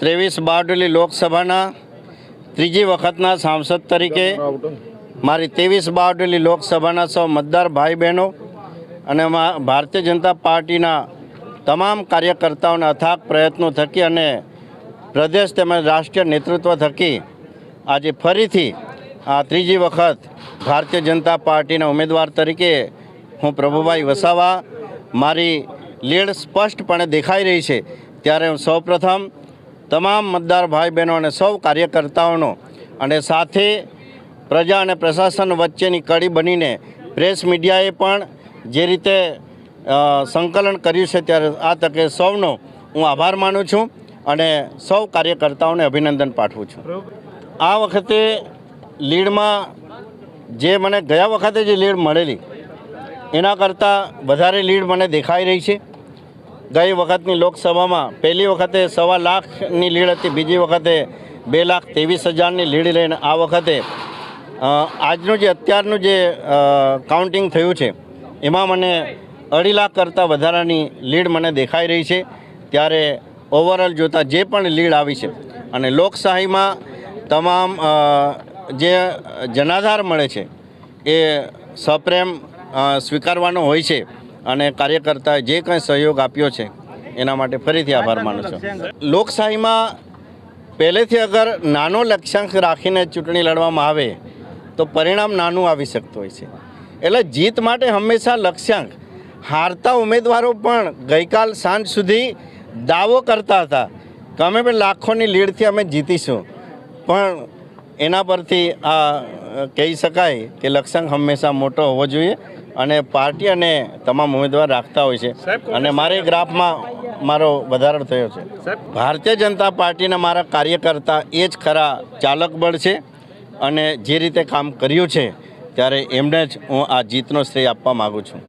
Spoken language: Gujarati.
ત્રેવીસ બારડોલી લોકસભાના ત્રીજી વખતના સાંસદ તરીકે મારી ત્રેવીસ બારડોલી લોકસભાના સૌ મતદાર ભાઈ બહેનો અને મા- ભારતીય જનતા પાર્ટીના તમામ કાર્યકર્તાઓના અથાગ પ્રયત્નો થકી અને પ્રદેશ તેમજ રાષ્ટ્રીય નેતૃત્વ થકી આજે ફરીથી આ ત્રીજી વખત ભારતીય જનતા પાર્ટીના ઉમેદવાર તરીકે હું પ્રભુભાઈ વસાવા મારી લીડ સ્પષ્ટપણે દેખાઈ રહી છે. ત્યારે હું સૌપ્રથમ તમામ મતદાર ભાઈ બહેનો અને સૌ કાર્યકર્તાઓનો અને સાથે પ્રજા અને પ્રશાસન વચ્ચેની કડી બનીને પ્રેસ મીડિયાએ પણ જે રીતે સંકલન કર્યું છે ત્યારે આ તકે સૌનો હું આભાર માનું છું અને સૌ કાર્યકર્તાઓને અભિનંદન પાઠવું છું. આ વખતે લીડમાં જે મને ગયા વખતે જે લીડ મળેલી, એના કરતાં વધારે લીડ મને દેખાઈ રહી છે. ગઈ વખતની લોકસભામાં પહેલી વખતે સવા લાખની લીડ હતી, બીજી વખતે બે લાખ ત્રેવીસ હજારની લીડ લઈને આ વખતે આજનું જે, અત્યારનું જે કાઉન્ટિંગ થયું છે, એમાં મને અઢી લાખ કરતાં વધારાની લીડ મને દેખાઈ રહી છે. ત્યારે ઓવરઓલ જોતાં જે પણ લીડ આવી છે અને લોકશાહીમાં તમામ જે જનાધાર મળે છે, એ સપ્રેમ સ્વીકારવાનો હોય છે. અને કાર્યકર્તાએ જે કંઈ સહયોગ આપ્યો છે, એના માટે ફરીથી આભાર માનું છું. લોકશાહીમાં પહેલેથી અગર નાનો લક્ષ્યાંક રાખીને ચૂંટણી લડવામાં આવે, તો પરિણામ નાનું આવી શકતું હોય છે. એટલે જીત માટે હંમેશા લક્ષ્યાંક. હારતા ઉમેદવારો પણ ગઈકાલ સાંજ સુધી દાવો કરતા હતા, કે અમે પણ લાખોની લીડથી અમે જીતીશું. પણ એના પરથી આ કહી શકાય કે લક્ષ્યાંક હંમેશા મોટો હોવો જોઈએ અને પાર્ટી અને તમામ ઉમેદવાર રાખતા હોય છે. અને મારે ગ્રાફમાં મારો વધારો થયો છે. ભારતીય જનતા પાર્ટીના મારા કાર્યકર્તા એ જ ખરા ચાલક બળ છે અને જે રીતે કામ કર્યું છે ત્યારે એમને જ હું આ જીતનો શ્રેય આપવા માગું છું.